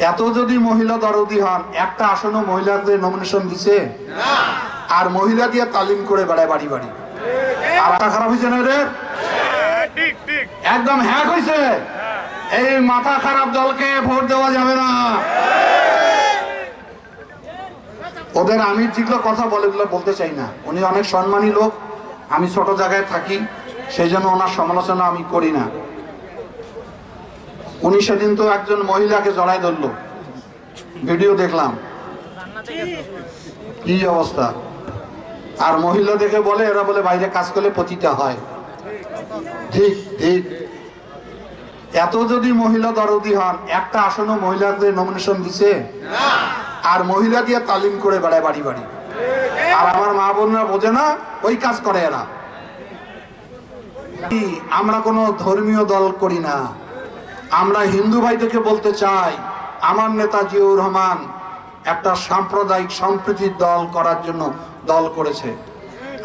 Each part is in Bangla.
এত যদি মহিলা দরদি হন একটা আসনও মহিলাদের নমিনেশন দিছে? আর মহিলা দিয়ে তালিম করে বেড়ায় বাড়ি বাড়ি। আর খারাপ হয়েছে না রে ঠিক ঠিক। একদম হ্যাক হয়েছে এই মাথা খারাপ দলকে ভোট দেওয়া যাবে না। ওদের আমি যেগুলো কথা বলে বলতে চাই না। উনি অনেক সম্মানী লোক। আমি ছোট জায়গায় থাকি সেই জন্য ওনার সমালোচনা আমি করি না। উনি সেদিন তো একজন মহিলাকে জড়াই ধরলো। ভিডিও দেখলাম। কি অবস্থা? আর মহিলা দেখে বলে, এরা বলে বাইরে কাজ করলে পতিতা হয়। ঠিক ঠিক। এত যদি মহিলা দরদি হন, একটা আসনও মহিলাদের নমিনেশন দিছে? আর মহিলা দিয়ে তালিম করে বেড়ায় বাড়ি বাড়ি। আর আমার মা বোনরা বোঝে না, ওই কাজ করে এরা। আমরা কোনো ধর্মীয় দল করি না। আমরা হিন্দু ভাইদেরকে বলতে চাই, আমার নেতা জিয়াউর রহমান একটা সাম্প্রদায়িক সম্প্রীতির দল করার জন্য দল করেছে।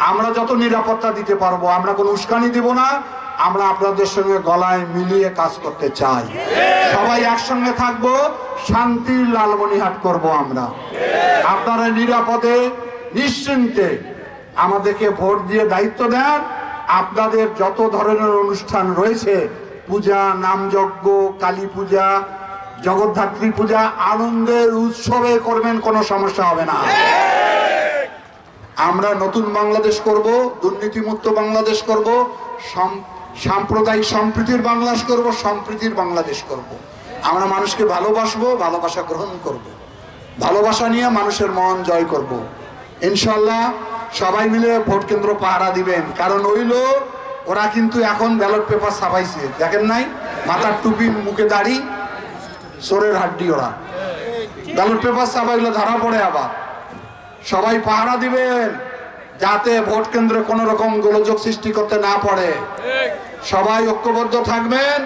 আমরা যত নিরাপত্তা দিতে পারব, আমরা কোনো উস্কানি দিব না, আমরা আপনাদের সঙ্গে গলায় মিলিয়ে কাজ করতে চাই। সবাই একসঙ্গে থাকব শান্তির লালমনিহাট করব আমরা। আপনারা নিরাপদে, নিশ্চিন্তে আমাদেরকে ভোট দিয়ে দায়িত্ব দেন। আপনাদের যত ধরনের অনুষ্ঠান রয়েছে পূজা, নামযজ্ঞ, কালী পূজা, জগদ্ধাত্রী পূজা, আনন্দের উৎসবে করবেন কোনো সমস্যা হবে না আমরা নতুন বাংলাদেশ করব, দুর্নীতিমুক্ত বাংলাদেশ করব সাম্প্রদায়িক সম্প্রীতির বাংলাদেশ করব, সম্প্রীতির বাংলাদেশ করব। আমরা মানুষকে ভালোবাসবো, ভালোবাসা গ্রহণ করব। ভালোবাসা নিয়ে মানুষের মন জয় করব। ইনশাল্লাহ সবাই মিলে ভোট কেন্দ্র পাহারা দিবেন, কারণ ওই লোক ওরা কিন্তু এখন ব্যালট পেপার ছাপাইছে। দেখেন নাই? মাথার টুপি, মুখে দাড়ি সোরের হাড্ডি ওরা। ব্যালট পেপার ছাপাইলে, ধরা পড়ে আবার। সবাই পাহারা দিবেন, যাতে ভোট কেন্দ্রে কোনো রকম গোলযোগ সৃষ্টি করতে না পারে। সবাই ঐক্যবদ্ধ থাকবেন।